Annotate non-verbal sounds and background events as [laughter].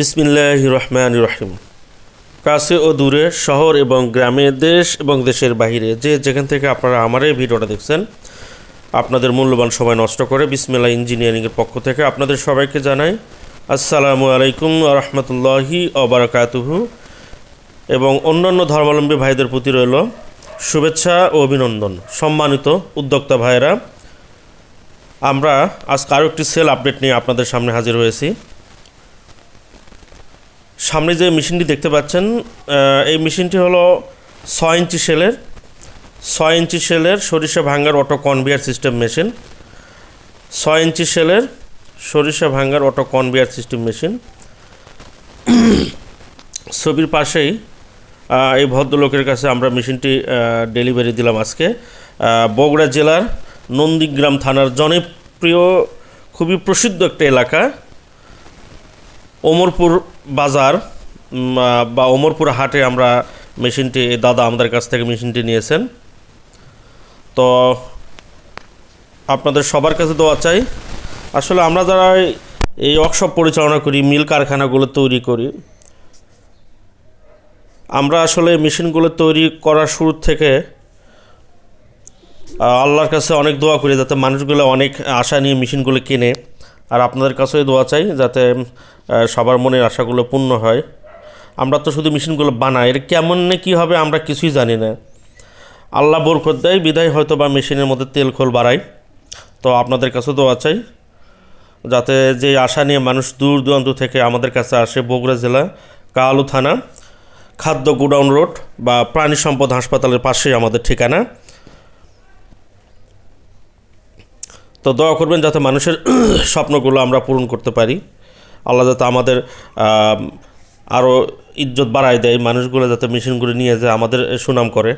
বিসমিল্লাহ রহমান রহিম। কাছে ও দূরে শহর এবং গ্রামে, দেশ এবং দেশের বাইরে যে যেখান থেকে আপনারা আমার এই ভিডিওটা দেখছেন, আপনাদের মূল্যবান সময় নষ্ট করে বিসমিল্লা ইঞ্জিনিয়ারিংয়ের পক্ষ থেকে আপনাদের সবাইকে জানাই আসসালামু আলাইকুম রহমতুল্লাহি অবরাকাতুহু এবং অন্যান্য ধর্মাবলম্বী ভাইদের প্রতি রইল শুভেচ্ছা ও অভিনন্দন। সম্মানিত উদ্যোক্তা ভাইয়েরা, আমরা আজকে আরও একটি সেল আপডেট নিয়ে আপনাদের সামনে হাজির হয়েছি। সামনে যে মেশিনটি দেখতে পাচ্ছেন এই মেশিনটি হলো ছয় ইঞ্চি সেলের ছয় ইঞ্চি সেলের সরিষা ভাঙ্গার অটো কনভিয়ার সিস্টেম মেশিন, ছয় ইঞ্চি সেলের সরিষা ভাঙ্গার অটো কনভিয়ার সিস্টেম মেশিন। ছবির পাশেই এই ভদ্রলোকের কাছে আমরা মেশিনটি ডেলিভারি দিলাম আজকে। বগুড়া জেলার নন্দীগ্রাম থানার জনপ্রিয়, খুবই প্রসিদ্ধ একটা এলাকা। ওমরপুর বাজার বা ওমরপুর হাটে আমরা মেশিনটি দাদা আমাদের কাছ থেকে মেশিনটি নিয়েছেন। তো আপনাদের সবার কাছে দোয়া চাই। আসলে আমরা যারা এই ওয়ার্কশপ পরিচালনা করি, মিল কারখানাগুলো তৈরি করি, আমরা আসলে মেশিনগুলো তৈরি করার শুরু থেকে আল্লাহর কাছে অনেক দোয়া করি যাতে মানুষগুলো অনেক আশা নিয়ে মেশিনগুলো কেনে। আর আপনাদের কাছেও দোয়া চাই যাতে সবার মনের আশাগুলো পূর্ণ হয়। আমরা তো শুধু মেশিনগুলো বানাই, এর কেমন না কী হবে আমরা কিছুই জানি না। আল্লাহ বরকত দেয়, বিদায় হয়তো বা মেশিনের মধ্যে তেল খোল বাড়ায়। তো আপনাদের কাছেও দোয়া চাই, যাতে যে আশা নিয়ে মানুষ দূর দূরান্ত থেকে আমাদের কাছে আসে, বগুড়া জেলা, কালু থানা, খাদ্য গোডাউন রোড বা প্রাণী সম্পদ হাসপাতালের পাশেই আমাদের ঠিকানা। তো দোয়া করবেন যাতে মানুষের [clears throat] স্বপ্নগুলো আমরা পূরণ করতে পারি। আল্লাহ যাতে আমাদের আরও ইজ্জত বাড়ায় দেয়, মানুষগুলো যাতে মেশিনগুলো নিয়ে যায় আমাদের সুনাম করে।